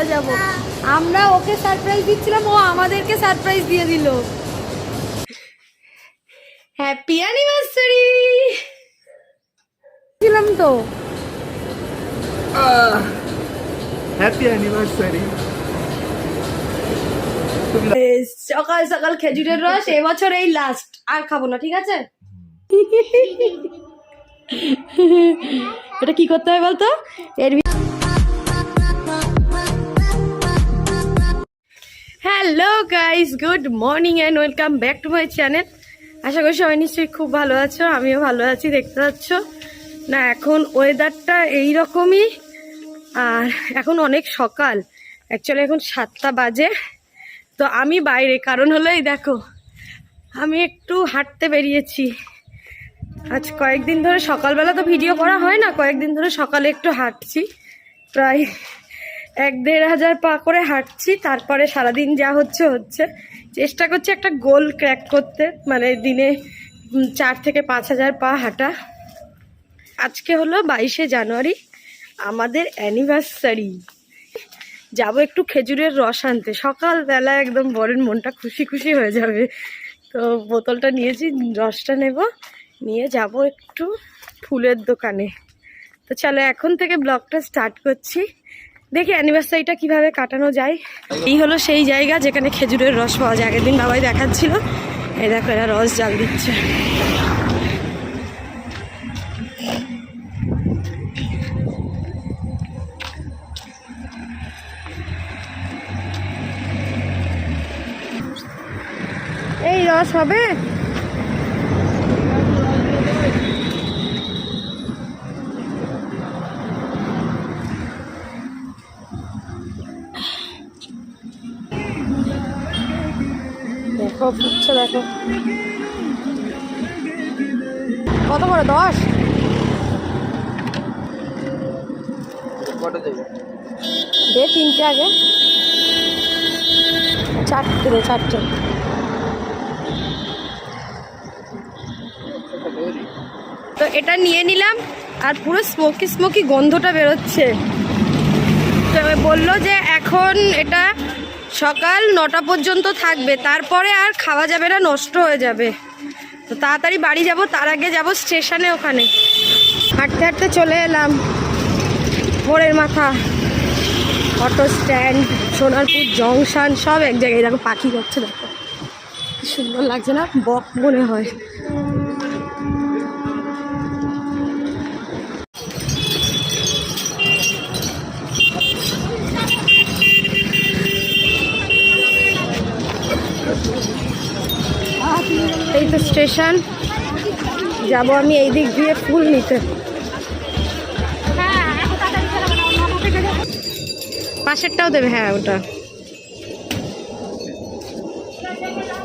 চলে যাব। আমরা ওকে সারপ্রাইজ দিচ্ছিলাম ও আমাদেরকে সারপ্রাইজ দিয়ে দিল। হ্যাপি অ্যানিভার্সারি ছিলাম তো। হ্যাপি অ্যানিভার্সারি সকাল সকাল খেজুরের রস এবছর এই লাস্ট আর খাব না ঠিক আছে? এটা কি করতে হবে বলতো? এর hello guys good morning and welcome back to my channel আশা করি সবাই নিশ্চয়ই খুব ভালো আছো, আমিও ভালো আছি, দেখতে পাচ্ছ। না, এখন ওয়েদারটা এইরকমই। আর এখন অনেক সকাল। অ্যাকচুয়ালি এখন সাতটা বাজে। তো আমি বাইরে, কারণ হলো এই দেখো, আমি একটু হাঁটতে বেরিয়েছি। আজ কয়েকদিন ধরে সকালবেলা তো ভিডিও করা হয় না, কয়েকদিন ধরে সকালে একটু হাঁটছি। প্রায় এক দেড় হাজার পা করে হাঁটছি, তারপরে সারাদিন যা হচ্ছে হচ্ছে। চেষ্টা করছি একটা গোল ক্র্যাক করতে মানে দিনে চার থেকে পাঁচ হাজার পা হাঁটা। আজকে হলো বাইশে জানুয়ারি, আমাদের অ্যানিভার্সারি। যাব একটু খেজুরের রস আনতে। সকালবেলা একদম বরের মনটা খুশি খুশি হয়ে যাবে। তো বোতলটা নিয়েছি, রসটা নেব। নিয়ে যাব একটু ফুলের দোকানে। তো চলো, এখন থেকে ব্লগটা স্টার্ট করছি। দেখি অ্যানিভার্সারিটা কীভাবে কাটানো যায়। এই হলো সেই জায়গা যেখানে খেজুরের রস পাওয়া যায়। আগের দিন বাবাই দেখাচ্ছিল। এই দেখো, এরা রস জাল দিচ্ছে। এই রস হবে? দেখো কত করে দশ? দে তিনটে আগে। চারটে দে চারটে। তো এটা নিয়ে নিলাম আর পুরো স্মোকি স্মোকি গন্ধটা বেরোচ্ছে। তো বলল যে এখন এটা সকাল নটা পর্যন্ত থাকবে, তারপরে আর খাওয়া যাবে না, নষ্ট হয়ে যাবে। তো তাড়াতাড়ি বাড়ি যাব, তার আগে যাব স্টেশনে ওখানে। হাঁটতে হাঁটতে চলে এলাম। ভোরের মাথা। অটো স্ট্যান্ড, সোনারপুর জংশন, সব এক জায়গায়। দেখো পাখি যাচ্ছে দেখো। সুন্দর লাগছে না? বক মনে হয়। স্টেশন, যাব আমি এই দিক দিয়ে ফুল নিতে। পাশেরটাও দেবে হ্যাঁ ওটা।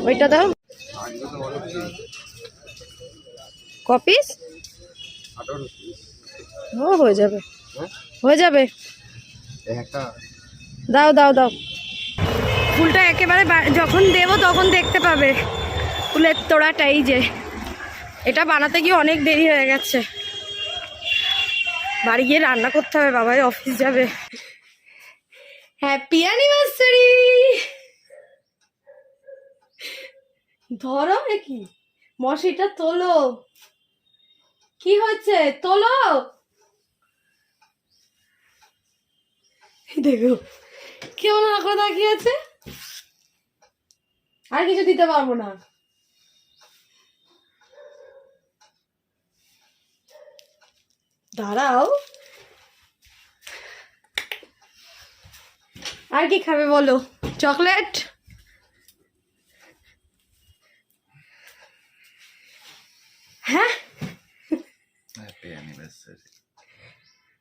ওইটা দাও। কপিস ও, হয়ে যাবে। হয়ে যাবে। দাও দাও দাও। ফুলটা একেবারে যখন দেবো তখন দেখতে পাবে। ফুলের তোড়াটা, এই যে। এটা বানাতে গিয়ে অনেক দেরি হয়ে গেছে। বাড়ি গিয়ে রান্না করতে হবে, বাবাই অফিস যাবে। হ্যাপি অ্যানিভার্সারি ধরো নাকি মশিটা তোলো। কি হচ্ছে তোলো। দেখো, কেমন আঁকড়ে তাকিয়েছে আর কিছু দিতে পারব না। দাঁড়াও। আর কি খাবে বলো? চকলেট? হ্যাঁ?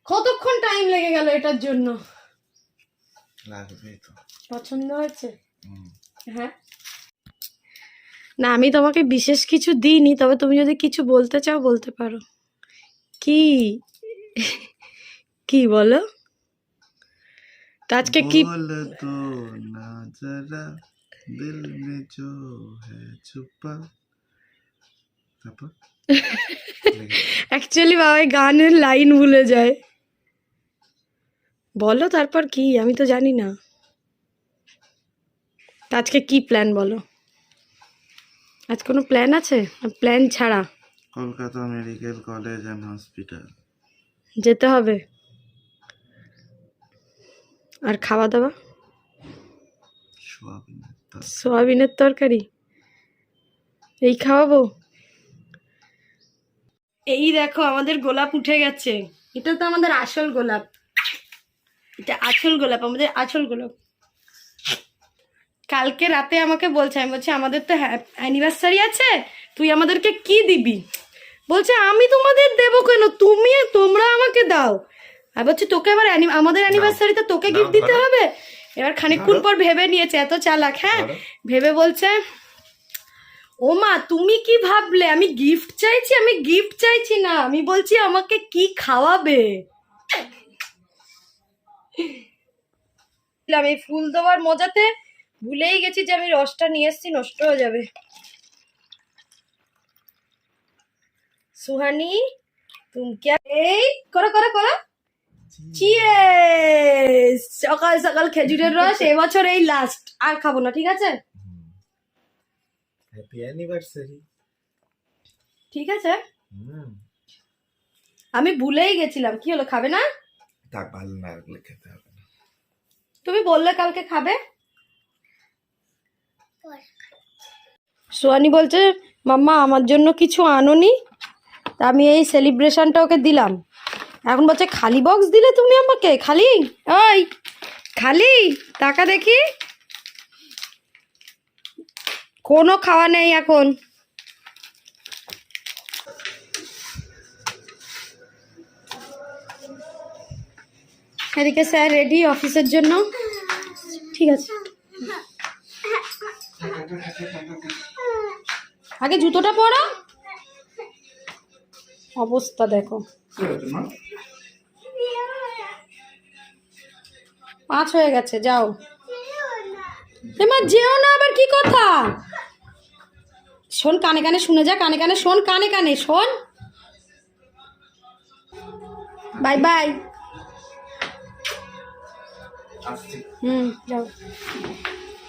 কতক্ষণ টাইম লেগে গেল এটার জন্য? লাগবেই তো। পছন্দ হয়েছে? হ্যাঁ। না আমি তোমাকে বিশেষ কিছু দিইনি তবে তুমি যদি কিছু বলতে চাও বলতে পারো। কি? কি বলো? তো আজকে কি তো না যারা দিল মে জো হ্যায় ছুপা। তারপর? অ্যাকচুয়ালি বাবা গানের লাইন ভুলে যায়। বলো তারপর কি? আমি তো জানি না। আজকে কি প্ল্যান বলো? আজ কোনো প্ল্যান আছে? প্ল্যান ছাড়া? Kolkata medical college and hospital. যেতে হবে। আর খাওয়া দাওয়া? সোয়াবিনের তরকারি। এই খাওয়াবো? এই দেখো আমাদের গোলাপ উঠে গেছে। এটা তো আমাদের আসল গোলাপ। এটা আসল গোলাপ আমাদের আসল গোলাপ। কালকে রাতে আমাকে বলছে আমি বলছি আমাদের তো অ্যানিভার্সারি আছে। তুই আমাদেরকে কি দিবি? বলছে আমি তোমাদের দেবো কেন? তুমি তোমরা আমাকে দাও। আর বলছি তোকে আবার আমাদের অ্যানিভার্সারিতে তোকে গিফট দিতে হবে? এবার খানিকক্ষণ পর ভেবে নিয়েছে এত চালাক হ্যাঁ? ভেবে বলছে ও মা তুমি কি ভাবলে? আমি গিফট চাইছি আমি গিফট চাইছি না। আমি বলছি আমাকে কি খাওয়াবে? আমি ফুল দেওয়ার মজাতে ভুলেই গেছি যে আমি রসটা নিয়ে এসেছি নষ্ট হয়ে যাবে। সুহানি তুমি এই করো করো করো। চিয়েস সকাল সকাল খেজুরের রস এবছর এই লাস্ট আর খাব না ঠিক আছে? হ্যাপি অ্যানিভার্সারি ঠিক আছে? আমি ভুলেই গেছিলাম। কি হলো খাবে না? থাক ভালো না লাগলে খেতে হবে না। তুমি বললে কালকে খাবে? সোয়ানি বলছে মাম্মা আমার জন্য কিছু আনোনি? তা আমি এই সেলিব্রেশনটা ওকে দিলাম। এখন বলছে, খালি বক্স দিলে তুমি আমাকে? খালি? ওই, খালি? টাকা দেখি? কোনো খাওয়া নেই এখন। এদিকে স্যার রেডি অফিসের জন্য। ঠিক আছে। আগে জুতোটা পরো। অবস্থা দেখো। পাঁচ হয়ে গেছে যাও। এমা যেও না আবার কি কথা? শোন কানে কানে শুনে যা কানে কানে শোন কানে কানে শোন। Bye bye. হুম যাও।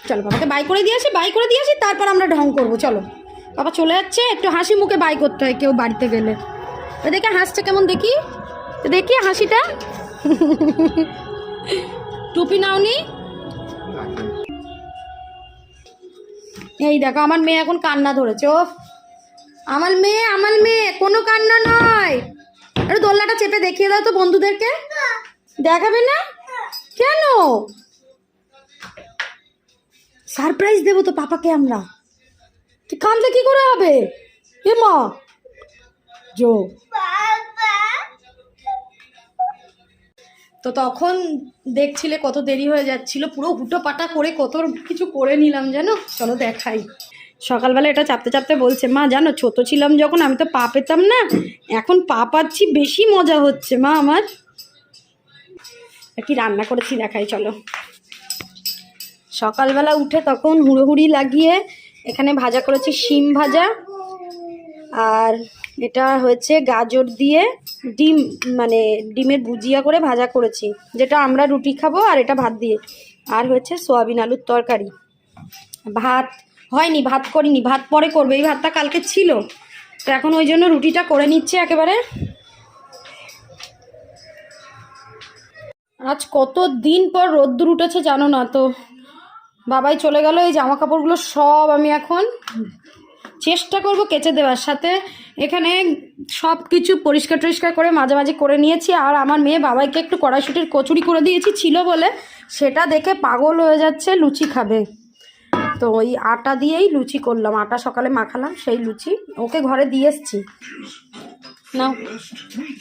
চলো বাবাকে বাই করে দিয়ে আসি বাই করে দিয়ে আসি তারপর আমরা ঢং করব চলো। বাবা চলে যাচ্ছে একটু হাসি মুখে বাই করতে হয় কেউ বাড়িতে গেলে। দেখে হাসছে কেমন দেখি? দেখি হাসিটা। টুপি নাওনি। এই দেখো, আমার মেয়ে এখন কান্না ধরেছে, ও। আমার মেয়ে আমার মেয়ে, কোনো কান্না নয়। একটু দোল্লাটা চেপে দেখিয়ে দাও তো বন্ধুদেরকে। দেখাবে না? কেন? সারপ্রাইজ দেবো তো পাপাকে আমরা। তুই কানলে কি করে হবে? এ মা। জো তো তখন দেখছিলে কত দেরি হয়ে যাচ্ছিল পুরো হুটো পাটা করে কত কিছু করে নিলাম জানো? চলো দেখাই। সকালবেলা এটা চাপতে চাপতে বলছে মা জানো ছোট ছিলাম যখন আমি তো পা পেতাম না এখন পা পাচ্ছি বেশি মজা হচ্ছে মা আমার। কি রান্না করেছি দেখাই চলো। সকালবেলা উঠে তখন হুড়োহুড়ি লাগিয়ে এখানে ভাজা করেছি শিম ভাজা আর এটা হয়েছে গাজর দিয়ে ডিম মানে ডিমের ভুজিয়া করে ভাজা করেছি, যেটা আমরা রুটি খাব আর এটা ভাত দিয়ে। আর হয়েছে সোয়াবিন আলুর তরকারি। ভাত হয়নি, ভাত করিনি, ভাত পরে করবে। এই ভাতটা কালকে ছিল, তো এখন ওই জন্য রুটিটা করে নিচ্ছে একেবারে। আজ কত দিন পর রোদ্দুর উঠেছে জানো না তো। বাবাই চলে গেল, এই জামা কাপড়গুলো সব আমি এখন চেষ্টা করব কেচে দেওয়ার সাথে। এখানে সব কিছু পরিষ্কার টরিষ্কার করে মাঝে মাঝে করে নিয়েছি। আর আমার মেয়ে বাবাইকে একটু কড়াইশুটির কচুরি করে দিয়েছি, ছিল বলে। সেটা দেখে পাগল হয়ে যাচ্ছে, লুচি খাবে। তো ওই আটা দিয়েই লুচি করলাম। আটা সকালে মাখালাম, সেই লুচি ওকে ঘরে দিয়ে এসছি। নাও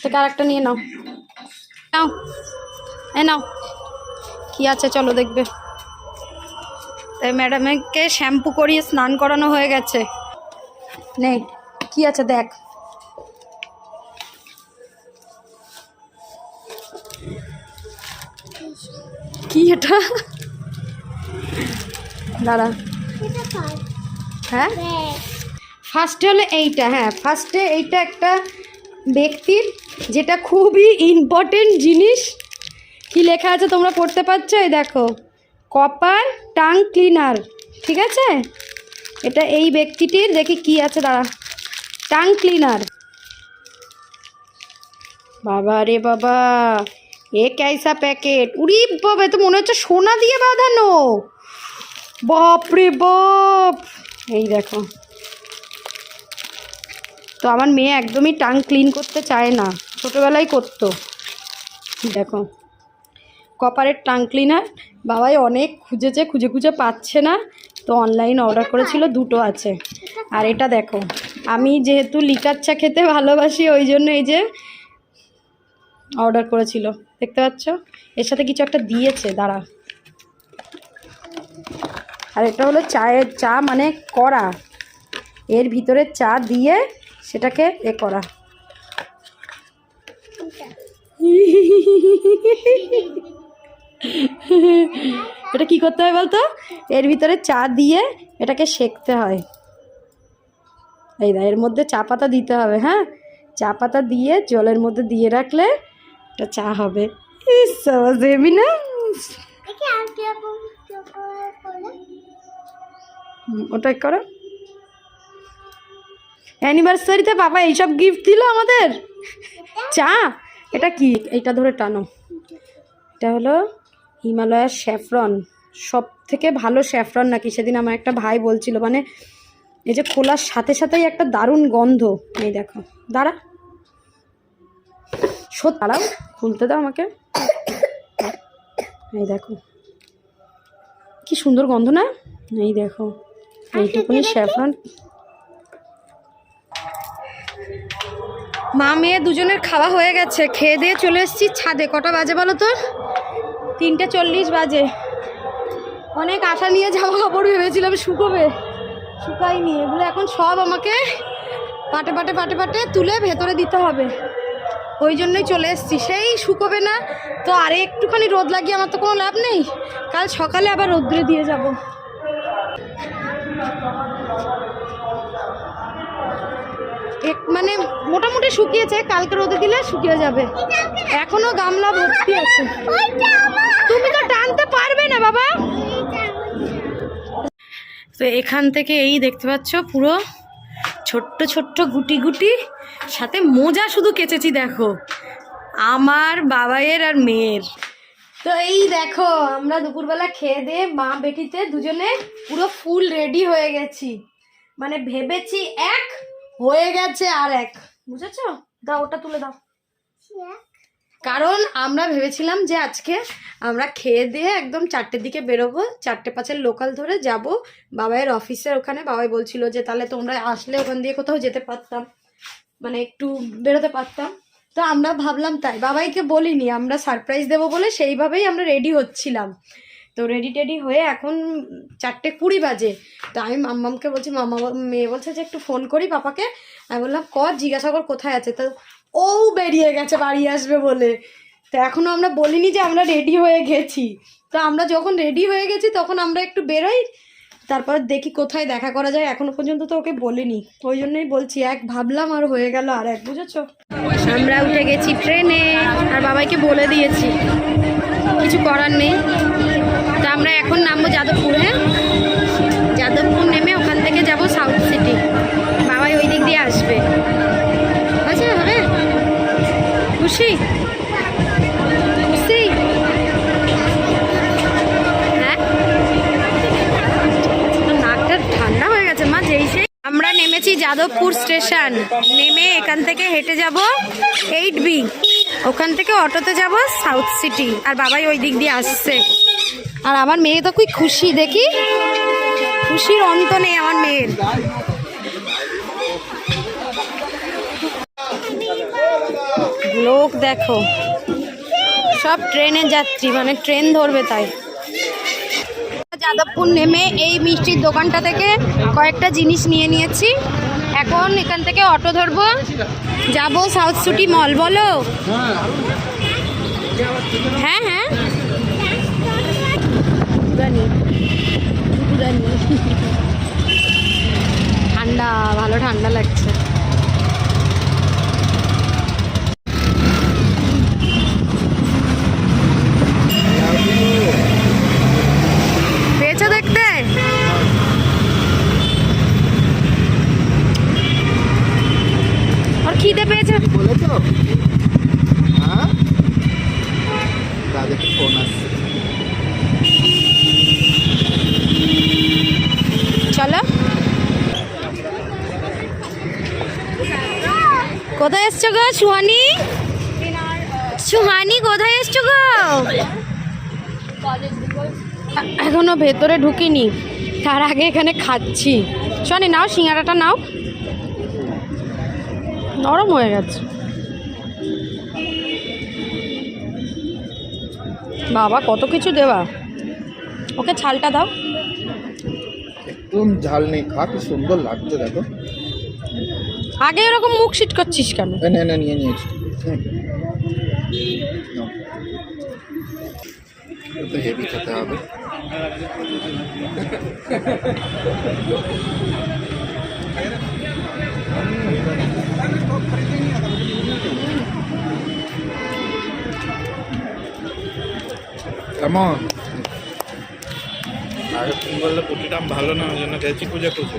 থেকে আরেকটা নিয়ে নাও। নাও, এ নাও। কি আছে চলো দেখবে। তাই ম্যাডামকে শ্যাম্পু করিয়ে স্নান করানো হয়ে গেছে। নে কি আছে দেখ। কি এটা? দাঁড়া। হ্যাঁ? ফার্স্টে হলো এইটা হ্যাঁ। ফার্স্টে এইটা একটা ব্যক্তির যেটা খুবই ইম্পর্টেন্ট জিনিস। কি লেখা আছে তোমরা পড়তে পারছ? এই দেখো। কপার টাং ক্লিনার ঠিক আছে? এটা এই ব্যক্তিটির, দেখি কি আছে, দাঁড়া। Tongue cleaner. বাবা রে বাবা, এ ক্যাইসা প্যাকেট। উড়ি বাবা তো মনে হচ্ছে সোনা দিয়ে বাঁধানো। বাপ রে বাপ। এই দেখো। তো আমার মেয়ে একদমই টাং ক্লিন করতে চায় না। ছোটোবেলায় করতো। দেখো। কপারের টাং ক্লিনার বাবাই অনেক খুঁজেছে, খুঁজে খুঁজে পাচ্ছে না। তো অনলাইন অর্ডার করেছিল দুটো আছে। আর এটা দেখো, আমি যেহেতু লিকার চা খেতে ভালোবাসি, ওই জন্য এই যে অর্ডার করেছিল। দেখতে পাচ্ছ? এর সাথে কিছু একটা দিয়েছে, দাঁড়া। আর এটা হলো চায়ের চা মানে করা এর ভিতরে চা দিয়ে সেটাকে এ করা। এটা কি করতে হয় বলতো? এর ভিতরে চা দিয়ে এটাকে সেকতে হয়। এই দা এর মধ্যে চা পাতা দিতে হবে হ্যাঁ? চা পাতা দিয়ে জলের মধ্যে দিয়ে রাখলে এটা চা হবে। হেবি না? ওটাই করো। অ্যানিভার্সারিতে বাবা এইসব গিফট দিল আমাদের? চা? এটা কি? এটা ধরে টানো। এটা হলো হিমালয়ার স্যাফরন সব থেকে ভালো স্যাফরন নাকি? সেদিন আমার একটা ভাই বলছিল মানে এই যে খোলার সাথে সাথেই একটা দারুণ গন্ধ। এই দেখো দাঁড়া। সত দাঁড়াও খুলতে দাও আমাকে। এই দেখো কি সুন্দর গন্ধ না? এই দেখো এইটুকুনি স্যাফরন। মা মেয়ে দুজনের খাওয়া হয়ে গেছে খেয়ে দিয়ে চলে এসেছি ছাদে। কটা বাজে বলো তো? তিনটে চল্লিশ বাজে। অনেক আশা নিয়ে জামা কাপড় ভেবেছিলাম শুকোবে। শুকাইনি এগুলো এখন সব আমাকে পাটে পাটে পাটে পাটে তুলে ভেতরে দিতে হবে। ওই জন্যই চলে এসেছি। সেই শুকোবে না। তো আরে একটুখানি রোদ লাগিয়ে আমার তো কোনো লাভ নেই। কাল সকালে আবার রোদ্রে দিয়ে যাব। এক মানে মোটামুটি শুকিয়েছে। কালকে রোদে দিলে শুকিয়ে যাবে। এখনও গামলা ভর্তি আছে। তুমি তো টানতে পারবে না বাবা। তো এখান থেকে এই দেখতে পাচ্ছ পুরো ছোট্ট ছোট্ট গুটি গুটি সাথে মোজা শুধু কেচেছি দেখো। আমার বাবাইয়ের আর মেয়ের। তো এই দেখো আমরা দুপুরবেলা খেয়ে দিয়ে মা বেটিতে দুজনে পুরো ফুল রেডি হয়ে গেছি। মানে ভেবেছি এক হয়ে গেছে আর এক। বুঝেছ? দাও ওটা তুলে দাও। কারণ আমরা ভেবেছিলাম যে আজকে আমরা খেয়ে দিয়ে একদম চারটের দিকে বেরোবো, চারটে পাঁচের লোকাল ধরে যাব। বাবাইয়ের অফিসের ওখানে বাবাই বলছিল যে তাহলে তোমরা আসলে ওখান দিয়ে কোথাও যেতে পারতাম মানে একটু বেরোতে পারতাম। তো আমরা ভাবলাম তাই, বাবাইকে বলিনি, আমরা সারপ্রাইজ দেবো বলে সেইভাবেই আমরা রেডি হচ্ছিলাম। তো রেডি টেডি হয়ে এখন চারটে কুড়ি বাজে। তো আমি মাম্মামকে বলছি মাম্মা মেয়ে বলছে যে একটু ফোন করি পাপাকে। আমি বললাম কর জিজ্ঞাসা কর কোথায় আছে। তো ও বেরিয়ে গেছে, বাড়ি আসবে বলে। তো এখনও আমরা বলিনি যে আমরা রেডি হয়ে গেছি। তো আমরা যখন রেডি হয়ে গেছি, তখন আমরা একটু বেরোই। তারপর দেখি কোথায় দেখা করা যায়। এখনও পর্যন্ত তো ওকে বলিনি। ওই জন্যই বলছি, এক ভাবলাম আর হয়ে গেল আর এক, বুঝেছ? আমরা উঠে গেছি ট্রেনে, আর বাবাইকে বলে দিয়েছি। কিছু করার নেই। তা আমরা এখন নামবো যাদবপুর। হ্যাঁ যাদবপুর নেমে ওখান থেকে যাব সাউথ সিটি। বাবাই ওই দিক দিয়ে আসবে। খুশি? হ্যাঁ? ঠান্ডা হয়ে গেছে মা, যেই সেই আমরা নেমেছি যাদবপুর স্টেশন। নেমে এখান থেকে হেঁটে যাব এইট বি। ওখান থেকে অটোতে যাব সাউথ সিটি। আর বাবাই ওই দিক দিয়ে আসছে। আর আমার মেয়ে তো খুবই খুশি, দেখি? খুশির অন্ত নেই আমার মেয়ের। লোক দেখো। সব ট্রেনের যাত্রী মানে ট্রেন ধরবে তাই। যাদবপুর নেমে এই মিষ্টির দোকানটা থেকে কয়েকটা জিনিস নিয়ে নিয়েছি। এখন এখান থেকে অটো ধরবো। যাব সাউথ সিটি মল বলো? হ্যাঁ হ্যাঁ। ঠান্ডা, ভালো ঠান্ডা লাগছে। এসছো গো সুহানি? সুহানি কোথায় এসছো গো? এখনও ভেতরে ঢুকিনি তার আগে এখানে খাচ্ছি। শোনি নাও সিঙ্গারাটা নাও। নরম হয়ে গেছে। বাবা কত কিছু দেওয়া ওকে ছালটা দাও। একদম ঝাল নেই খা কি সুন্দর লাগছে দেখো। আগে এরকম মুখ সিট করছিস কেন না না নিয়ে নিয়েছি। তো হেভি খেতে হবে। কেমন আগে তুমি বললে পুটিটা ভালো না ওই জন্য গেছি পূজা করতে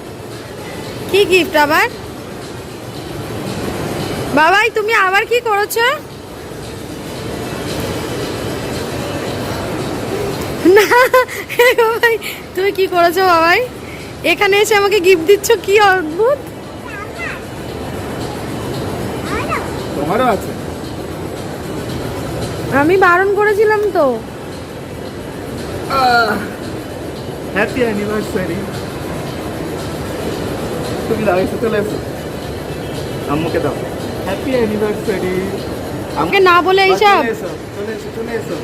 গিফট আবার? বাবাই তুমি আবার কি করেছ? না বাবাই তুমি কি করেছ বাবাই? এখানে এসে আমাকে গিফট দিচ্ছ কি অদ্ভুত। তোমারও আছে। আমি বারণ করেছিলাম তো। হ্যাপি অ্যানিভার্সারি তুমি দাও চলে এসো আম্মুকে দাও। হ্যাপি অ্যানিভার্সারি আমাকে না বলে এইসব? চলে এসো চলে এসো চলে এসো।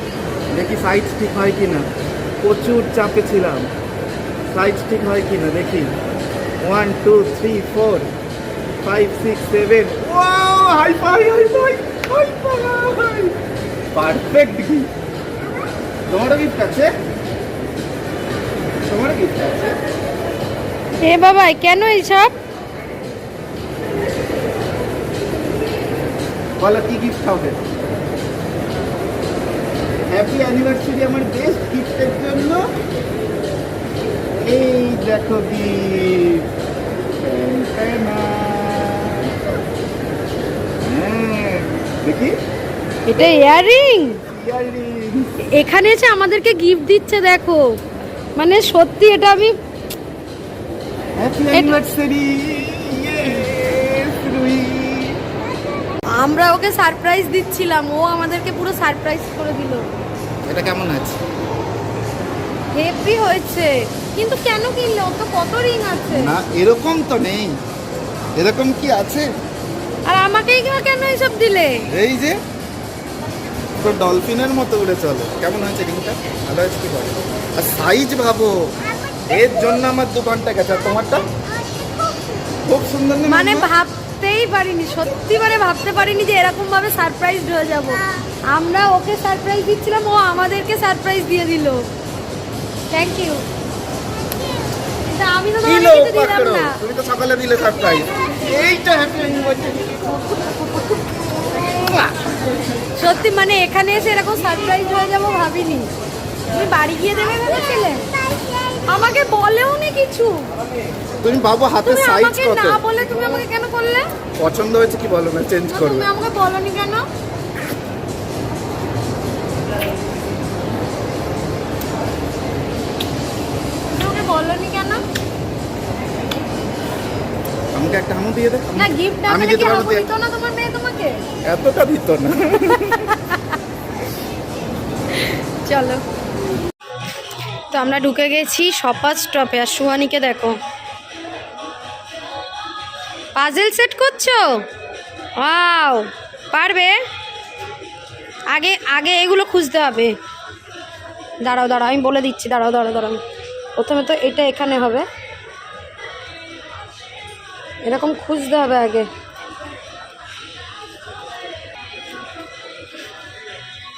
দেখি সাইজ ঠিক হয় কি না প্রচুর চাপে ছিলাম। সাইজ ঠিক হয় কি না দেখি। One two three four five six seven ও hi fi hi fi hi fi perfect gift তোমারও গিফট আছে? তোমারও গিফট আছে? এ বাবাই কেন এইসব? বলো কি গিফট হবে? হ্যাপি অ্যানিভার্সারি আমার বেস্ট গিফটের জন্য। এই দেখো গিফট হ্যাঁ, দেখি। এটা ইয়াররিং এখানে এসে আমাদেরকে গিফট দিচ্ছে দেখো। মানে সত্যি এটা আমি আমরা ওকে সারপ্রাইজ দিচ্ছিলাম। ও আমাদেরকে পুরো সারপ্রাইজ করে দিল। এটা কেমন আছে হেভি হয়েছে। কিন্তু কেন কিনলো? ওর তো কত রিং আছে? না এরকম তো নেই। এরকম কি আছে? আর আমাকেই কিংবা কেন এইসব দিলে? এই যে তো ডলফিনের মতো উড়ে চলে। কেমন হয়েছে রিংটা ভালো হয়েছে কি বলো? আর সাইজ ভাবো। এর জন্য আমার দু ঘণ্টা গেছে। আর তোমারটা? খুব সুন্দর মানে? ভাবতেই পারিনি সত্যি মানে ভাবতে পারিনি যে এরকম ভাবে সারপ্রাইজ হয়ে যাব। আমরা ওকে সারপ্রাইজ দিচ্ছিলাম ও আমাদেরকে সারপ্রাইজ দিয়ে দিল। থ্যাংক ইউ আমি তো তোমাকে দিলাম না। তুমি তো সকালে দিলে সারপ্রাইজ এইটা হ্যাপি অ্যানিভার্সারি সত্যি মানে এখানে এসে এরকম সারপ্রাইজ হয়ে যাব ভাবিনি। তুমি বাড়ি গিয়ে দেবে ভেবেছিলে আমাকে বলেও নি কিছু। তুমি বাবু হাতে সাইজ কত? না বলে তুমি আমাকে কেন করলে পছন্দ হয়েছে কি বলো না চেঞ্জ না, করবে তুমি আমাকে বলনি কেন? বলনি কেন? আমাকে একটা হামু দিয়ে দে না গিফট আমি দিতে পারব দিত না তোমার মেয়ে তোমাকে? এতটা দিত না। চলো। আমরা ঢুকে গেছি সপার স্টপে আর সুহানিকে দেখো। পাজেল সেট করছ? ওয়াও পারবে? আগে আগে এগুলো খুঁজতে হবে। দাঁড়াও দাঁড়াও, আমি বলে দিচ্ছি, দাঁড়াও দাঁড়াও দাঁড়াও। প্রথমে তো এটা এখানে হবে। এরকম খুঁজতে হবে আগে।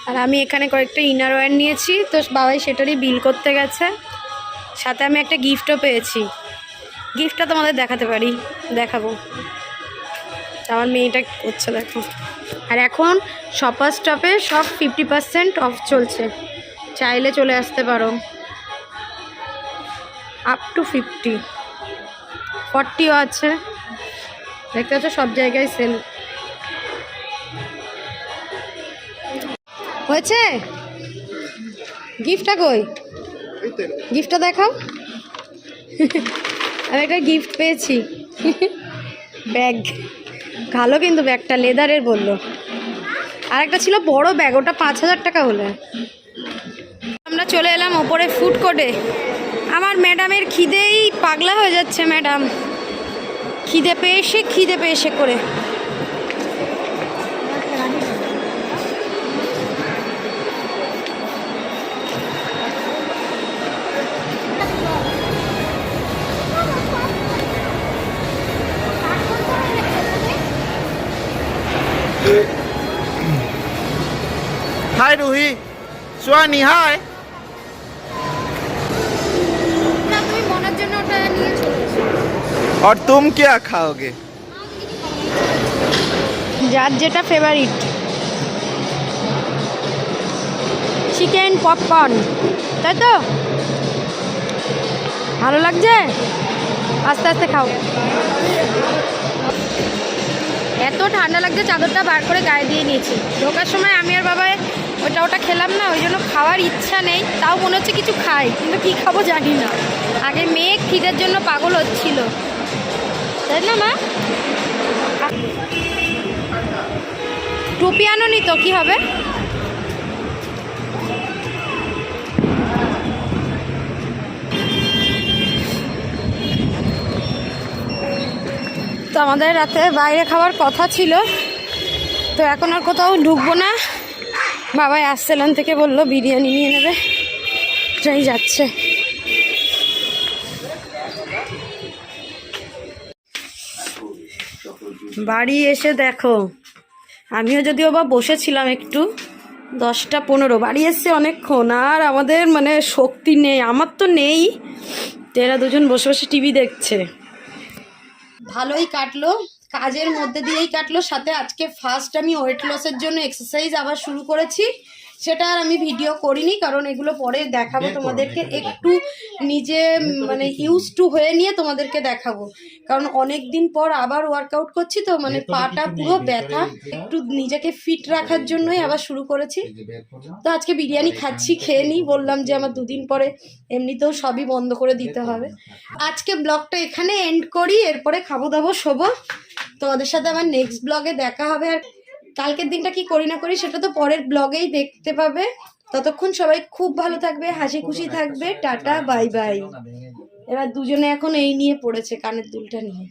আর আমি এখানে কয়েকটা ইনার ওয়্যার নিয়েছি, তো বাবাই সেটারই বিল করতে গেছে। সাথে আমি একটা গিফটও পেয়েছি। গিফটটা তোমাদের দেখাতে পারি, দেখাবো। আমার মেয়েটা করছে দেখো। আর এখন শপার স্টপে সব ফিফটি পার্সেন্ট অফ চলছে। চাইলে চলে আসতে পারো। আপ টু ফিফটি ফর্টিও আছে। দেখতে পাচ্ছ সব জায়গায় সেল হয়েছে? গিফটটা কই? গিফটটা দেখাও। আমি একটা গিফট পেয়েছি। ব্যাগ। ভালো কিন্তু ব্যাগটা লেদারের বলল। আর একটা ছিল বড় ব্যাগ ওটা পাঁচ হাজার টাকা হলে। আমরা চলে এলাম ওপরে ফুড কোর্টে আমার ম্যাডামের খিদেই পাগলা হয়ে যাচ্ছে ম্যাডাম। খিদে পেয়েছে খিদে পেয়েছে করে। हाय रूही सुहानी हाय না তুমি মনের জন্য ওটা নিয়ে চলে और तुम क्या खाओगे যার যেটা ফেভারিট চিকেন পপকর্ন তাই তো ভালো লাগছে আস্তে আস্তে খাও এত ঠান্ডা লাগছে, চাদরটা বার করে গায়ে দিয়ে নিয়েছি। ঢোকার সময় আমি আর বাবা ওটা ওটা খেলাম না, ওই জন্য খাওয়ার ইচ্ছা নেই, তাও মনে হচ্ছে কিছু খাই, কিন্তু কি খাব জানি না। আগে মেয়ে খিদের জন্য পাগল হচ্ছিল। তাই না, মা? টুপি আনো নি তো, কী হবে? আমাদের রাতে বাইরে খাওয়ার কথা ছিল। তো এখন আর কোথাও ঢুকবো না। বাবাই আসছিলেন থেকে বলল, বিরিয়ানি নিয়ে নেবে। এটাই যাচ্ছে। বাড়ি এসে দেখো, আমিও যদিও বা বসেছিলাম একটু, দশটা পনেরো। বাড়ি এসছে অনেকক্ষণ, আর আমাদের মানে শক্তি নেই, আমার তো নেই। এরা দুজন বসে বসে টিভি দেখছে। ভালোই কাটলো, কাজের মধ্যে দিয়েই কাটলো, সাথে আজকে ফার্স্ট আমি ওয়েট লসের জন্য এক্সারসাইজ আবার শুরু করেছি। সেটা আর আমি ভিডিও করিনি কারণ এগুলো পরে দেখাবো তোমাদেরকে একটু নিজে মানে ইউজ টু হয়ে নিয়ে তোমাদেরকে দেখাবো। কারণ অনেক দিন পর আবার ওয়ার্কআউট করছি তো মানে পাটা পুরো ব্যথা একটু নিজেকে ফিট রাখার জন্যই আবার শুরু করেছি। তো আজকে বিরিয়ানি খাচ্ছি খেয়ে নিই। বললাম যে আমার দুদিন পরে এমনিতেও সবই বন্ধ করে দিতে হবে। আজকে ব্লগটা এখানে এন্ড করি এরপরে খাব দাবো শোবো। তোমাদের সাথে আমার নেক্সট ব্লগে দেখা হবে। আর কালকের দিনটা কি করি না করি সেটা তো পরের ব্লগেই দেখতে পাবে। ততক্ষণ সবাই খুব ভালো থাকবে, হাসি খুশি থাকবে। Tata, bye bye. এবার দুজনে এখন এই নিয়ে পড়েছে কানের দুলটা নিয়ে।